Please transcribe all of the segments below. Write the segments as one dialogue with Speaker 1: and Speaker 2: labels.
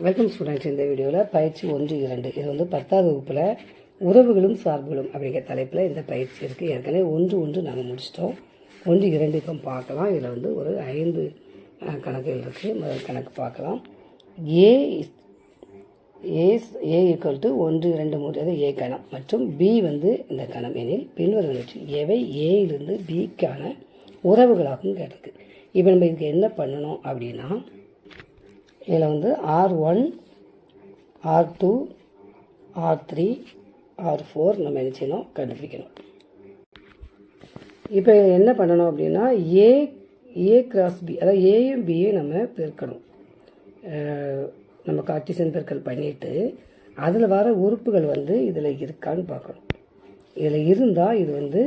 Speaker 1: Welcome students இந்த வீடியோவில் பயிற்சி ஒன்று இரண்டு. இது வந்து பத்தாவது வகுப்பில் உறவுகளும் சார்புகளும் அப்படிங்கிற தலைப்பில் இந்த பயிற்சி இருக்குது ஏற்கனவே ஒன்று ஒன்று நாங்கள் முடிச்சிட்டோம். ஒன்று இரண்டு இப்போ பார்க்கலாம். இதில் வந்து ஒரு ஐந்து கணக்குகள் இருக்குது முதல் கணக்கு பார்க்கலாம். A as A equal to ஒன்று இரண்டு மூன்று. அது ஏ கணம். மற்றும் பி வந்து இந்த கணம். எனில் பின்வருவனவற்றில் எவை ஏயிலிருந்து பிக்கான உறவுகளாகவும் கேட்டிருக்கு. இப்போ நம்ம இதுக்கு என்ன பண்ணணும் அப்படின்னா இதில் வந்து R one R two R three R four நம்ம என்ன செய்யணும்? கண்டுபிடிக்கணும். இப்போ இதில் என்ன பண்ணணும் அப்படின்னா ஏ ஏ கிராஸ் பி அதாவது ஏயும் பியை நம்ம பெருக்கணும். நம்ம கார்டிசன் பெருக்கல் பண்ணிவிட்டு அதில் வர உறுப்புகள் வந்து இதில் இருக்கான்னு பார்க்கணும். இதில் இருந்தால் இது வந்து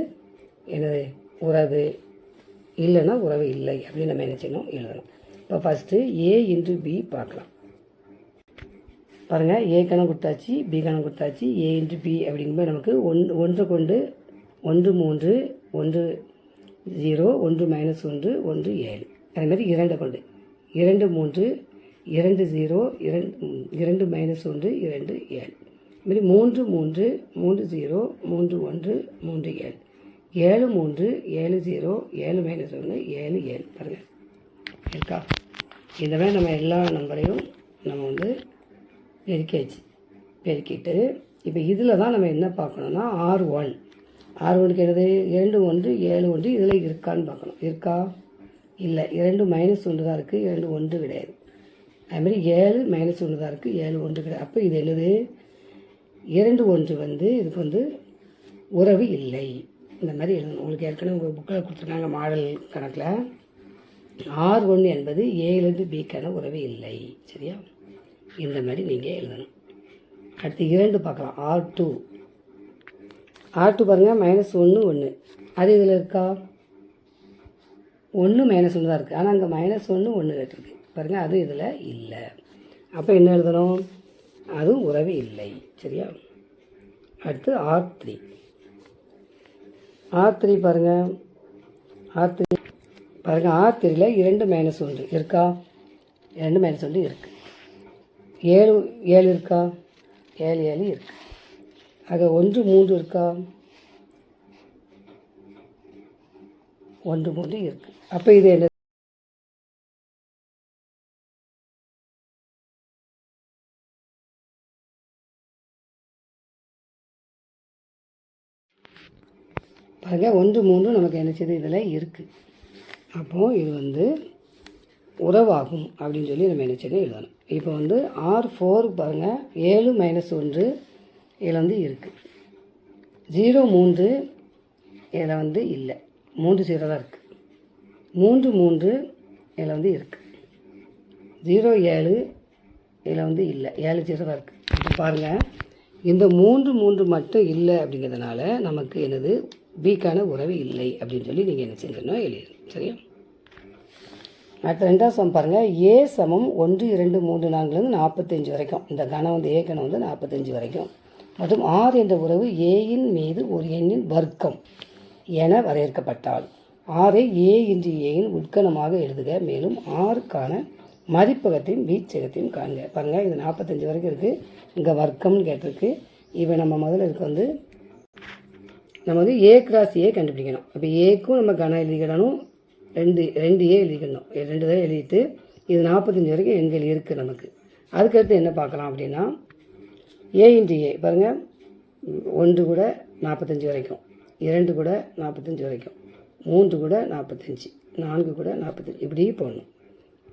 Speaker 1: என்னது உறவு இல்லைன்னா உறவு இல்லை அப்படின்னு நம்ம என்ன செய்யணும்? எழுதணும். இப்போ ஃபஸ்ட்டு ஏ இன்ட்டு பி பார்க்கலாம். பாருங்கள் ஏ கணம் கொடுத்தாச்சு பி கணம் கொடுத்தாச்சு ஏ இன்ட்டு பி அப்படிங்கும்போது நமக்கு ஒன் ஒன்று கொண்டு ஒன்று மூன்று ஒன்று ஜீரோ ஒன்று மைனஸ் ஒன்று ஒன்று ஏழு. அதேமாதிரி இரண்டு கொண்டு. இரண்டு மூன்று இரண்டு ஜீரோ இரண்டு இரண்டு மைனஸ் ஒன்று இரண்டு ஏழு. இதுமாரி மூன்று மூன்று மூன்று ஜீரோ மூன்று ஒன்று மூன்று ஏழு. ஏழு மூன்று ஏழு ஜீரோ ஏழு மைனஸ் ஒன்று ஏழு ஏழு. பாருங்கள் இருக்கா? இந்த நம்ம எல்லா நம்பரையும் நம்ம வந்து பெருக்கியாச்சு பெருக்கிட்டு இப்போ இதில் தான் நம்ம என்ன பார்க்கணும்னா ஆர் ஒன் ஆர் ஒனுக்கு என்னது? இரண்டு ஒன்று ஏழு ஒன்று இதில் இருக்கான்னு பார்க்கணும். இருக்கா? இல்லை. இரண்டு மைனஸ் ஒன்று தான் இருக்குது இரண்டு ஒன்று கிடையாது. அதுமாதிரி ஏழு மைனஸ் ஒன்று தான் இருக்குது ஏழு ஒன்று கிடையாது. அப்போ இது என்னது? இரண்டு ஒன்று வந்து இதுக்கு வந்து உறவு இல்லை. இந்த மாதிரி எழுதணும். உங்களுக்கு ஏற்கனவே உங்கள் புக்கில் கொடுத்துருக்காங்க மாடல் கணக்கில். ஆர் ஒன்று என்பது ஏலேருந்து பிக்கான உறவு இல்லை. சரியா? இந்த மாதிரி நீங்கள் எழுதணும். அடுத்து இரண்டு பார்க்கலாம். ஆர் டூ ஆர் டூ பாருங்கள் மைனஸ் ஒன்று ஒன்று அது இதில் இருக்கா? ஒன்று மைனஸ் ஒன்று தான் இருக்குது ஆனால் அங்கே மைனஸ் ஒன்று ஒன்று கேட்டிருக்கு. பாருங்கள் அது இதில் இல்லை. அப்போ என்ன எழுதணும்? அதுவும் உறவு இல்லை. சரியா? அடுத்து ஆர் த்ரீ ஆர் த்ரீ பாருங்கள் ஆர் த்ரீ பாருங்கள் ஆர் த்ரீல இரண்டு மைனஸ் ஒன்று. இருக்கா? இரண்டு மைனஸ் ஒன்று இருக்குது ஏழு ஏழு இருக்கா? ஏழு ஏழு இருக்கு. ஆக ஒன்று மூன்று இருக்கா? ஒன்று மூன்று இருக்கு. அப்போ இது என்ன? பாருங்க ஒன்று மூன்று நமக்கு என்ன செய்யுது இதில் இருக்குது அப்போது இது வந்து உறவாகும் அப்படின்னு சொல்லி நம்ம என்ன செய்யணும் எழுதணும். இப்போ வந்து ஆர் ஃபோர் பாருங்கள் ஏழு மைனஸ் ஒன்று இதில் வந்து இருக்குது ஜீரோ மூன்று இதில் வந்து இல்லை. மூன்று ஜீரோ தான் இருக்குது மூன்று மூன்று இதில் வந்து இருக்குது ஜீரோ ஏழு இதில் வந்து இல்லை. ஏழு ஜீரோ தான் இருக்குது இப்போ பாருங்கள் இந்த மூன்று மூன்று மட்டும் இல்லை அப்படிங்கிறதுனால நமக்கு என்னது? பிக்கான உறவு இல்லை அப்படின்னு சொல்லி நீங்கள் என்ன செஞ்சிடணும் எழுதிடணும் சரியா? அடுத்த ரெண்டாவது சமம் பாருங்கள் ஏ சமம் ஒன்று இரண்டு மூன்று நான்குலேருந்து நாற்பத்தஞ்சு வரைக்கும். இந்த கணம் வந்து ஏ கணம் வந்து நாற்பத்தஞ்சு வரைக்கும். மற்றும் ஆர் என்ற உறவு ஏயின் மீது ஒரு எண்ணின் வர்க்கம் என வரையறுக்கப்பட்டால் ஆரை ஏ இன்று ஏயின் உட்கணமாக எழுதுக. மேலும் ஆறுக்கான மதிப்பகத்தையும் வீச்சகத்தையும் காண்க. பாருங்கள் இது நாற்பத்தஞ்சு வரைக்கும் இருக்குது இங்கே வர்க்கம்னு கேட்டிருக்கு. இப்போ நம்ம முதல்ல இருக்க வந்து நம்ம வந்து ஏ கிராஸ் ஏ கண்டுபிடிக்கணும். அப்போ ஏக்கும் நம்ம கணம் எழுதிக்கிடணும் ரெண்டு ரெண்டு ஏ எழுதிக்கணும். ரெண்டு தடவை எழுதிட்டு இது நாற்பத்தஞ்சு வரைக்கும் எண்கள் இருக்குது நமக்கு. அதுக்கடுத்து என்ன பார்க்கலாம் அப்படின்னா ஏ இன்ட்டு ஏ பாருங்கள் ஒன்று கூட நாற்பத்தஞ்சு வரைக்கும். இரண்டு கூட நாற்பத்தஞ்சு வரைக்கும். மூன்று கூட நாற்பத்தஞ்சு. நான்கு கூட நாற்பத்தஞ்சு. இப்படி போடணும்.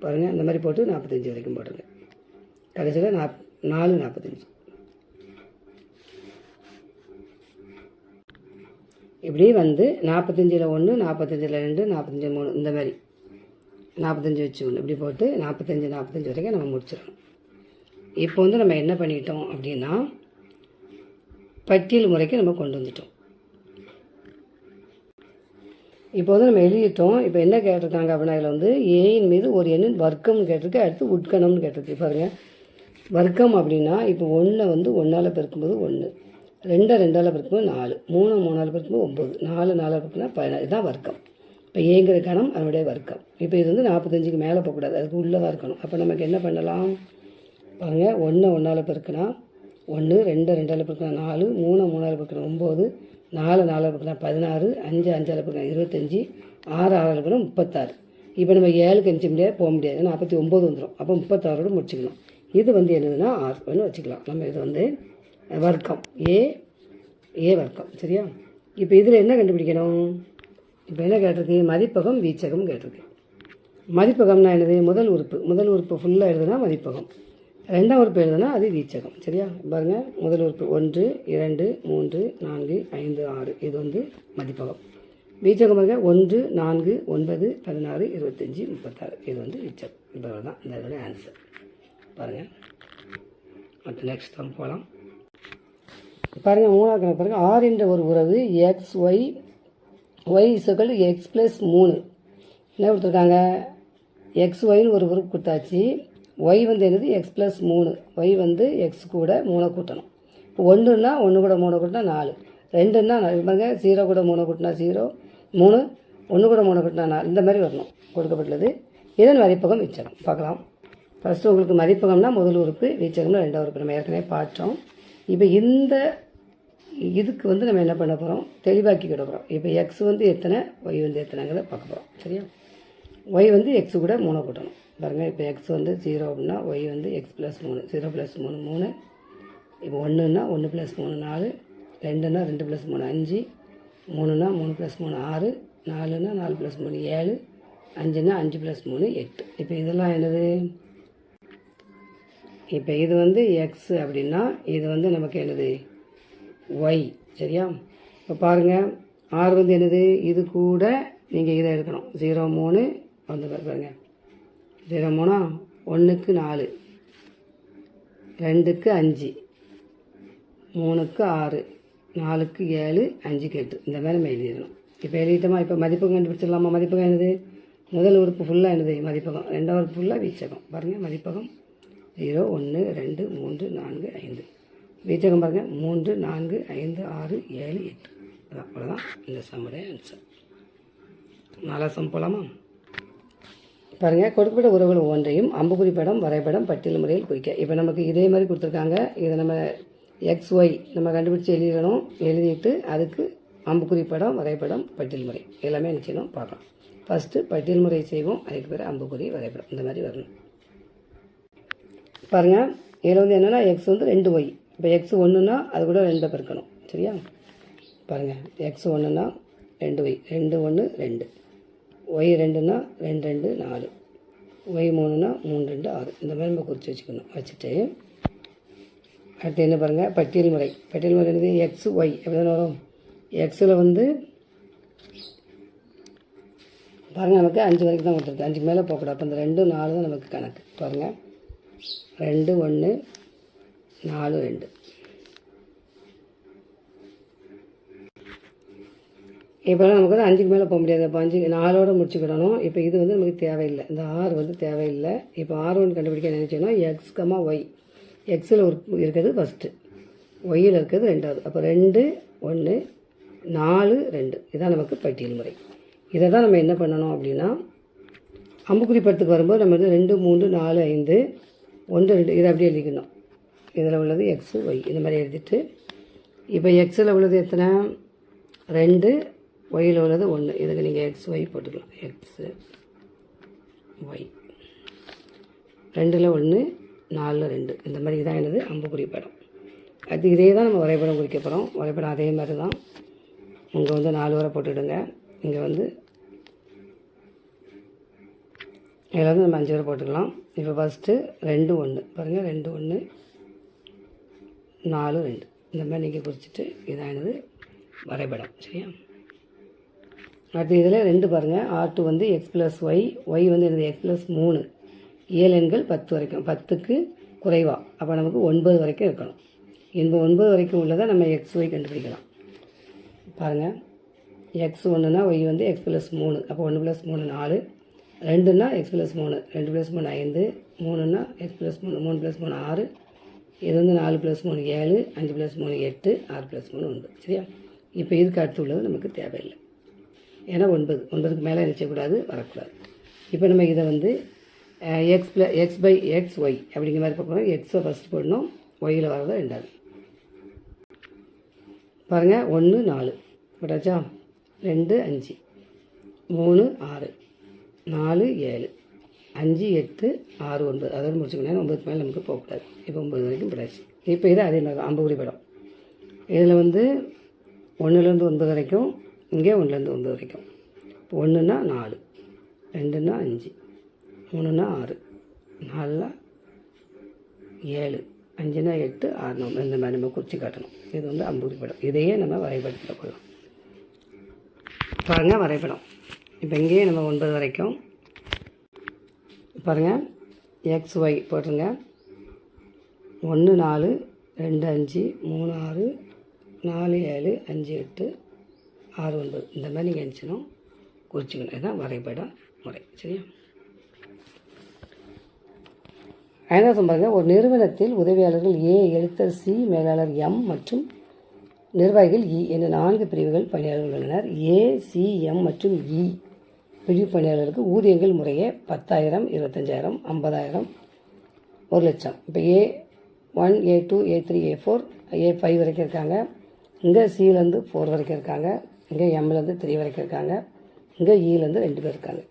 Speaker 1: பாருங்கள் அந்த மாதிரி போட்டு நாற்பத்தஞ்சு வரைக்கும் போடுங்க கடைசியில் நாப் நாலு நாற்பத்தஞ்சு. இப்படி வந்து நாற்பத்தஞ்சில் ஒன்று நாற்பத்தஞ்சில் ரெண்டு நாற்பத்தஞ்சு மூணு இந்த மாதிரி. நாற்பத்தஞ்சி வச்சு ஒன்று இப்படி போட்டு நாற்பத்தஞ்சு நாற்பத்தஞ்சு வரைக்கும் நம்ம முடிச்சிடணும். இப்போ வந்து நம்ம என்ன பண்ணிட்டோம் அப்படின்னா பட்டியல் முறைக்கு நம்ம கொண்டு வந்துட்டோம். இப்போ வந்து நம்ம எழுதிட்டோம். இப்போ என்ன கேட்டிருக்காங்க அப்படின்னா இதில் வந்து ஏயின் மீது ஒரு எண்ணின் வர்க்கம்னு கேட்டிருக்கு. அடுத்து உட்கணம்னு கேட்டிருக்கு. பாருங்கள் வர்க்கம் அப்படின்னா இப்போ ஒன்றை வந்து ஒன்றால் பெருக்கும்போது ஒன்று ரெண்டை ரெண்டால் பிறக்கும்போது நாலு. மூணு மூணால் பிறக்கும்போது ஒம்பது நாலு நாலால் பெருக்குனா பதினாறு. இதுதான் வர்க்கம். இப்போ ஏங்கிற கணம் அதனுடைய வர்க்கம். இப்போ இது வந்து நாற்பத்தஞ்சுக்கு மேலே போகக்கூடாது. அதுக்கு உள்ளே தான் இருக்கணும். அப்போ நமக்கு என்ன பண்ணலாம்? பாருங்கள் ஒன்று ஒன்றால் பிறக்குனா ஒன்று ரெண்டு ரெண்டால் பிறக்குனா நாலு மூணு மூணால் பெருக்கினா ஒம்பது நாலு நாலால் பெருக்கினா பதினாறு அஞ்சு அஞ்சால் பெருக்கினா இருபத்தஞ்சி ஆறு ஆறால் பெருக்கினா முப்பத்தாறு. இப்போ நம்ம ஏழுக்கு அஞ்சு முடியாது போக முடியாது. நாற்பத்தி ஒம்பது வந்துடும் அப்போ முப்பத்தாறோடு முடிச்சுக்கணும். இது வந்து என்னதுன்னா ஆர்னு வச்சுக்கலாம். நம்ம இது வந்து வர்க்கம். ஏ ஏ வர்க்கம். சரியா? இப்போ இதில் என்ன கண்டுபிடிக்கணும்? இப்போ என்ன கேட்டிருக்கு? மதிப்பகம் வீச்சகம் கேட்டிருக்கு. மதிப்பகம்னா என்னது? முதல் உறுப்பு. முதல் உறுப்பு ஃபுல்லாக எழுதுனா மதிப்பகம். ரெண்டாம் உறுப்பு எழுதுனா அது வீச்சகம். சரியா? பாருங்கள் முதல் உறுப்பு ஒன்று இரண்டு மூன்று நான்கு ஐந்து ஆறு. இது வந்து மதிப்பகம். வீச்சகம் பாருங்க. ஒன்று நான்கு ஒன்பது பதினாறு இருபத்தஞ்சி முப்பத்தாறு. இது வந்து வீச்சகம். இவ்வளோ தான் இந்த இதோட ஆன்சர் பாருங்கள் அடுத்து நெக்ஸ்ட் தான் போகலாம் பாருங்கள் மூணாவது கணக்கு பாருங்கள் ஆர் என்ற ஒரு உறவு X Y Y is equal X plus மூணு. என்ன கொடுத்துருக்காங்க? எக்ஸ் ஒய்னு ஒரு உறுப்பு கொடுத்தாச்சு. ஒய் வந்து என்னது? எக்ஸ் ப்ளஸ் மூணு. ஒய் வந்து எக்ஸ் கூட மூணை கூட்டணும். இப்போ ஒன்றுனா ஒன்று கூட மூணு கூட்டினா நாலு. ரெண்டுன்னா நாலு. பாருங்க ஜீரோ கூட மூணு கூட்டினா ஜீரோ மூணு ஒன்று கூட மூணு கூட்டினா நாலு. இந்த மாதிரி வரணும். கொடுக்கப்பட்டுள்ளது. இதன் மதிப்பகம் வீச்சகம். பார்க்கலாம். ஃபஸ்ட்டு உங்களுக்கு மதிப்பகம்னா முதல் உறுப்பு வீச்சகம்னா ரெண்டாவது உறுப்பு. நம்ம ஏற்கனவே பார்த்தோம். இப்போ இந்த இதுக்கு வந்து நம்ம என்ன பண்ண போகிறோம் தெளிவாக்கி கிட போகிறோம் இப்போ எக்ஸ் வந்து எத்தனை? ஒய் வந்து எத்தனைங்கிறத பார்க்க போகிறோம் சரியா? ஒய் வந்து எக்ஸ் கூட மூணை கூட்டணும். பாருங்கள் இப்போ எக்ஸ் வந்து ஜீரோ அப்படின்னா ஒய் வந்து எக்ஸ் ப்ளஸ் மூணு. ஜீரோ ப்ளஸ் மூணு மூணு. இப்போ ஒன்றுன்னா ஒன்று ப்ளஸ் மூணு நாலு. ரெண்டுன்னா ரெண்டு ப்ளஸ் மூணு அஞ்சு. மூணுன்னா மூணு ப்ளஸ் மூணு ஆறு. நாலுன்னா நாலு ப்ளஸ் மூணு ஏழு. அஞ்சுன்னா அஞ்சு ப்ளஸ் மூணு எட்டு. இப்போ இதெல்லாம் என்னது? இப்போ இது வந்து எக்ஸ் அப்படின்னா இது வந்து நமக்கு என்னது? ஒய் சரியா? இப்போ பாருங்கள் ஆறு வந்து என்னது? இது கூட நீங்கள் இதை எடுக்கணும். ஜீரோ மூணு வந்து பாரு- பாருங்க. ஜீரோ மூணா? ஒன்றுக்கு நாலு. ரெண்டுக்கு அஞ்சு. மூணுக்கு ஆறு. நாலுக்கு ஏழு அஞ்சுக்கு எட்டு. இந்த மாதிரி நம்ம எழுதிடணும். இப்போ எழுதிட்டோமா? இப்போ மதிப்பகம் கண்டுபிடிச்சிடலாமா? மதிப்பகம் என்னது? முதல் உறுப்பு ஃபுல்லாக என்னது? மதிப்பகம். ரெண்டாவது உறுப்பு ஃபுல்லாக வீச்சகம். பாருங்கள் மதிப்பகம் ஜீரோ ஒன்று ரெண்டு மூன்று நான்கு ஐந்து. வீச்சகம் பாருங்கள் மூன்று நான்கு ஐந்து ஆறு ஏழு எட்டு. அதான் அவ்வளோதான் இந்த சம்முடைய ஆன்சர் நாலா சம் போகலாமா பாருங்கள் கொடுக்கப்பட்ட உறவுகள் ஒவ்வொன்றையும் அம்புக்குறி படம் வரைபடம் பட்டியல் முறையில் குறிக்க. இப்போ நமக்கு இதே மாதிரி கொடுத்துருக்காங்க. இதை நம்ம எக்ஸ் ஒய் நம்ம கண்டுபிடிச்சி எழுதிடணும். எழுதிட்டு அதுக்கு அம்புக்குறி படம் வரைபடம் பட்டியல் முறை. எல்லாமே என்ன செய்யணும்? பார்க்கலாம். ஃபஸ்ட்டு பட்டியல் முறை செய்வோம். அதுக்கு பிறகு அம்புக்குறி வரைபடம். இந்த மாதிரி வரணும். பாருங்கள் இதில் வந்து என்னென்னா எக்ஸ் வந்து ரெண்டு ஒய் இப்போ எக்ஸ் ஒன்றுனா அது கூட ரெண்டை பெருக்கணும். சரியா? பாருங்கள் எக்ஸ் ஒன்றுனா ரெண்டு ஒய் ரெண்டு ஒன்று ரெண்டு. ஒய் ரெண்டுனா ரெண்டு ரெண்டு நாலு. ஒய் மூணுனா மூணு ரெண்டு ஆறு. இந்த மாதிரி நம்ம குறித்து வச்சுக்கணும். வச்சுட்டு அடுத்து என்ன பாருங்கள் பட்டியல் முறை. பட்டியல் முறை என்னது? எக்ஸ் ஒய் எப்படி வரும்? எக்ஸில் வந்து பாருங்கள் நமக்கு அஞ்சு வரைக்கும் தான் கொடுத்துருக்கு. அஞ்சுக்கு மேலே போகக்கூடாது. அப்போ இந்த ரெண்டு நாலு தான் நமக்கு கணக்கு. பாருங்கள் ரெண்டு ஒன்று நாலு ரெண்டு. இப்போ நமக்கு வந்து அஞ்சுக்கு மேலே போக முடியாது. அப்போ அஞ்சு நாலோடு முடிச்சுக்கிடணும். இப்போ இது வந்து நமக்கு தேவையில்லை. இந்த ஆறு வந்து தேவையில்லை. இப்போ ஆறு ஒன்று கண்டுபிடிக்க நினச்சோன்னா எக்ஸ் கமா ஒய் எக்ஸில் ஒரு இருக்கிறது ஃபஸ்ட்டு ஒய்யில் இருக்கிறது ரெண்டாவது. அப்போ ரெண்டு ஒன்று நாலு ரெண்டு. இதான் நமக்கு பட்டியல் முறை. இதை தான் நம்ம என்ன பண்ணணும் அப்படின்னா அம்புக்குறி படத்துக்கு வரும்போது நம்ம வந்து ரெண்டு மூணு நாலு ஐந்து ஒன்று ரெண்டு இதை அப்படியே எழுதிக்கணும். இதில் உள்ளது எக்ஸு ஒய் இந்த மாதிரி எழுதிட்டு இப்போ எக்ஸில் உள்ளது எத்தனை? ரெண்டு. ஒயில் உள்ளது ஒன்று. இதுக்கு நீங்கள் எக்ஸ் ஒய் போட்டுக்கலாம். எக்ஸு ஒய் ரெண்டில் ஒன்று நாலில் ரெண்டு. இந்த மாதிரி இதான் என்னது? அம்புக்குறி படம் அது இதே தான் நம்ம வரைபடம் குறிக்க போகிறோம். வரைபடம் அதே மாதிரி தான். இங்கே வந்து நாலு வரை போட்டுவிடுங்க. இங்கே வந்து இதில் வந்து நம்ம அஞ்சு பேர் போட்டுக்கலாம். இப்போ ஃபஸ்ட்டு ரெண்டு ஒன்று பாருங்கள் ரெண்டு ஒன்று நாலு ரெண்டு. இந்த மாதிரி நீங்கள் குறிச்சிட்டு இதானது வரைபடம். சரியா? அடுத்து இதில் ரெண்டு பாருங்கள் ஆர் டூ வந்து எக்ஸ் ப்ளஸ் ஒய் ஒய் வந்து எனது எக்ஸ் ப்ளஸ் மூணு. ஏழு எண்கள் பத்து வரைக்கும். பத்துக்கு குறைவா. அப்போ நமக்கு ஒன்பது வரைக்கும் இருக்கணும். இந்த ஒன்பது வரைக்கும் உள்ளதை நம்ம எக்ஸ் ஒய் கண்டுபிடிக்கலாம். பாருங்கள் எக்ஸ் ஒன்றுனா ஒய் வந்து எக்ஸ் ப்ளஸ் மூணு. அப்போ ஒன்று ப்ளஸ் மூணு நாலு. ரெண்டுன்னா எக்ஸ் ப்ளஸ் மூணு. ரெண்டு ப்ளஸ் மூணு ஐந்து. மூணுன்னா எக்ஸ் ப்ளஸ் மூணு மூணு ப்ளஸ் மூணு ஆறு. இது வந்து நாலு ப்ளஸ் மூணு ஏழு அஞ்சு ப்ளஸ் மூணு எட்டு ஆறு ப்ளஸ் மூணு ஒன்பது. சரியா? இப்போ இதுக்கு அடுத்து உள்ளது நமக்கு தேவையில்லை. ஏன்னா ஒன்பது. ஒன்பதுக்கு மேலே நினைச்சக்கூடாது வரக்கூடாது. இப்போ நம்ம இதை வந்து x plus x by x y அப்படிங்கிற மாதிரி பார்க்கணும் எக்ஸை ஃபஸ்ட் போடணும். ஒய்யில் வரது ரெண்டாவது பாருங்கள் ஒன்று நாலு. போட்டாச்சா ரெண்டு அஞ்சு. மூணு ஆறு. நாலு ஏழு. அஞ்சு எட்டு ஆறு ஒன்பது. அதோடு முடிச்சுக்கணும். ஒன்பதுக்கு மேலே நமக்கு போகக்கூடாது. இப்போ ஒம்பது வரைக்கும் போடாச்சு இப்போ இது அதே மாதிரி தான். படம் இதில் வந்து ஒன்றுலேருந்து ஒன்பது வரைக்கும் இங்கே ஒன்றுலேருந்து ஒன்பது வரைக்கும். இப்போ ஒன்றுனா நாலு. ரெண்டுன்னா அஞ்சு. மூணுனா ஆறு. நாலுனா ஏழு. அஞ்சுனா எட்டு ஆறு நம்ம இந்த மாதிரி நம்ம குறித்து காட்டணும். இது வந்து அம்புக்குடி படம் இதையே நம்ம வரைபடத்தில் கொள்ளலாம். பாருங்கள் வரைபடம். இப்போ இங்கேயே நம்ம ஒன்பது வரைக்கும். பாருங்கள் எக்ஸ் ஒய் போட்டுருங்க. ஒன்று நாலு ரெண்டு அஞ்சு மூணு ஆறு நாலு ஏழு அஞ்சு எட்டு ஆறு ஒன்பது. இந்த மாதிரி நீங்கள் நினச்சினோம் குறிச்சிக்கணும். இதுதான் வரைபடம் முறை. சரியா? ஐந்தாசம் பாருங்கள் ஒரு நிறுவனத்தில் உதவியாளர்கள் ஏ எழுத்தர் சி மேலாளர் எம் மற்றும் நிர்வாகிகள் e இ என்ற நான்கு பிரிவுகள் பணியாளர்கள் உள்ளனர். ஏ சி எம் மற்றும் இ பிரிவு பணியாளர்களுக்கு ஊதியங்கள் முறையே பத்தாயிரம் இருபத்தஞ்சாயிரம் ஐம்பதாயிரம் ஒரு லட்சம். இப்போ A one A two A three A four A five வரைக்கும் இருக்காங்க. இங்கே சிலேருந்து ஃபோர் வரைக்கும் இருக்காங்க. இங்கே எம்லேருந்து த்ரீ வரைக்கும் இருக்காங்க. இங்கே ஈலேருந்து e ரெண்டு பேர் இருக்காங்க.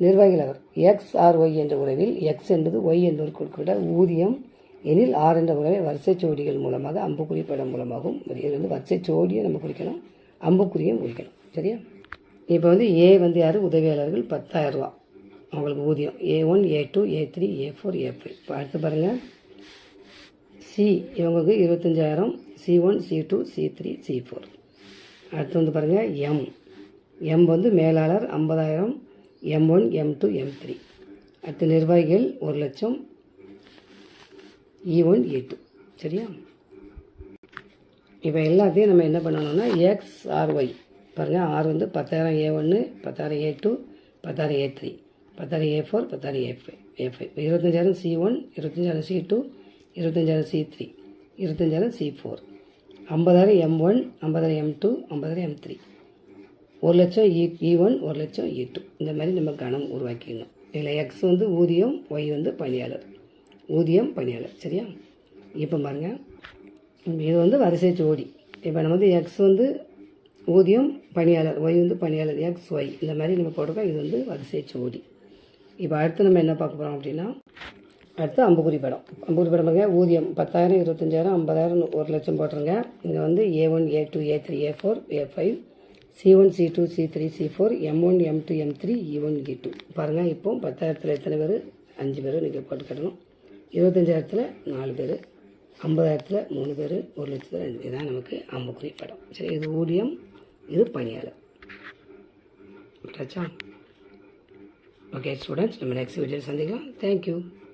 Speaker 1: நிர்வாகிகள் அவர் எக்ஸ் ஆர் ஒய் என்ற உறவில் எக்ஸ் என்பது ஒய் என்பவர் குறிப்பிட்ட ஊதியம். எனில் ஆர் என்ற உறவை வரிசை சோடிகள் மூலமாக அம்புக்குறி படம் மூலமாகவும் இது வந்து வரிசை சோடியை நம்ம குறிக்கணும். அம்புக்குறியும் குறிக்கணும். சரியா? இப்போ வந்து ஏ வந்து யார்? உதவியாளர்கள் பத்தாயிரரூவா. அவங்களுக்கு ஊதியம். A one A two A three A four A five இப்போ அடுத்து பாருங்கள் சி இவங்களுக்கு இருபத்தஞ்சாயிரம். C one C two C three C four அடுத்து வந்து பாருங்கள் எம் எம் வந்து மேலாளர் ஐம்பதாயிரம். M one M two M three அடுத்து நிர்வாகிகள் ஒரு லட்சம். இ ஒன் இ டூ சரியா? இப்போ எல்லாத்தையும் நம்ம என்ன பண்ணணும்னா எக்ஸ் ஆர் ஒய் பாருங்கள் ஆறு வந்து பத்தாயிரம் ஏ ஒன்று பத்தாயிரம் ஏ டூ பத்தாயிரம் ஏ த்ரீ பத்தாயிரம் ஏ ஃபோர் பத்தாயிரம் ஏ ஃபைவ் ஏ ஃபைவ் இருபத்தஞ்சாயிரம் சி ஒன் இருபத்தஞ்சாயிரம் சி டூ இருபத்தஞ்சாயிரம் சி த்ரீ இருபத்தஞ்சாயிரம் சி ஃபோர் ஐம்பதாயிரம் எம் ஒன் ஐம்பதாயிரம் எம் டூ ஐம்பதாயிரம் எம் த்ரீ ஒரு லட்சம் இ இ ஒன் ஒரு லட்சம் e இ டூ இந்த மாதிரி நம்ம கணம் உருவாக்கிக்கணும் இதில் எக்ஸ் வந்து ஊதியம் ஒய் வந்து பணியாளர். ஊதியம் பணியாளர். சரியா? இப்போ பாருங்கள் இது வந்து வரிசை ஜோடி. இப்போ நம்ம வந்து எக்ஸ் வந்து ஊதியம் பணியாளர் ஒய் வந்து பணியாளர் எக்ஸ் ஒய் இந்த மாதிரி நம்ம போட்டிருக்கோம் இது வந்து வரிசை ஜோடி இப்போ அடுத்து நம்ம என்ன பார்க்க போகிறோம் அப்படின்னா அடுத்து அம்புக்குறி படம். அம்புக்குறி படம் பாருங்க ஊதியம் பத்தாயிரம் இருபத்தஞ்சாயிரம் ஐம்பதாயிரம் ஒரு லட்சம் போட்டுருங்க. இங்கே வந்து A one A two A three A four A five C one C two C three C four M one M two M three E one E two பாருங்கள் இப்போ பத்தாயிரத்தில் எத்தனை பேர்? அஞ்சு பேர் நீங்கள் போட்டு கட்டணும். இருபத்தஞ்சாயிரத்தில் நாலு பேர் ஐம்பதாயிரத்தில் மூணு பேர் ஒரு லட்சத்தில் ரெண்டு பேர். தான் நமக்கு அம்புக்குறி படம். சரி இது ஊதியம் இது பணியாளர். ஓகே ஸ்டூடெண்ட்ஸ் நம்ம நெக்ஸ்ட் வீடியோ சந்திக்கலாம். Thank you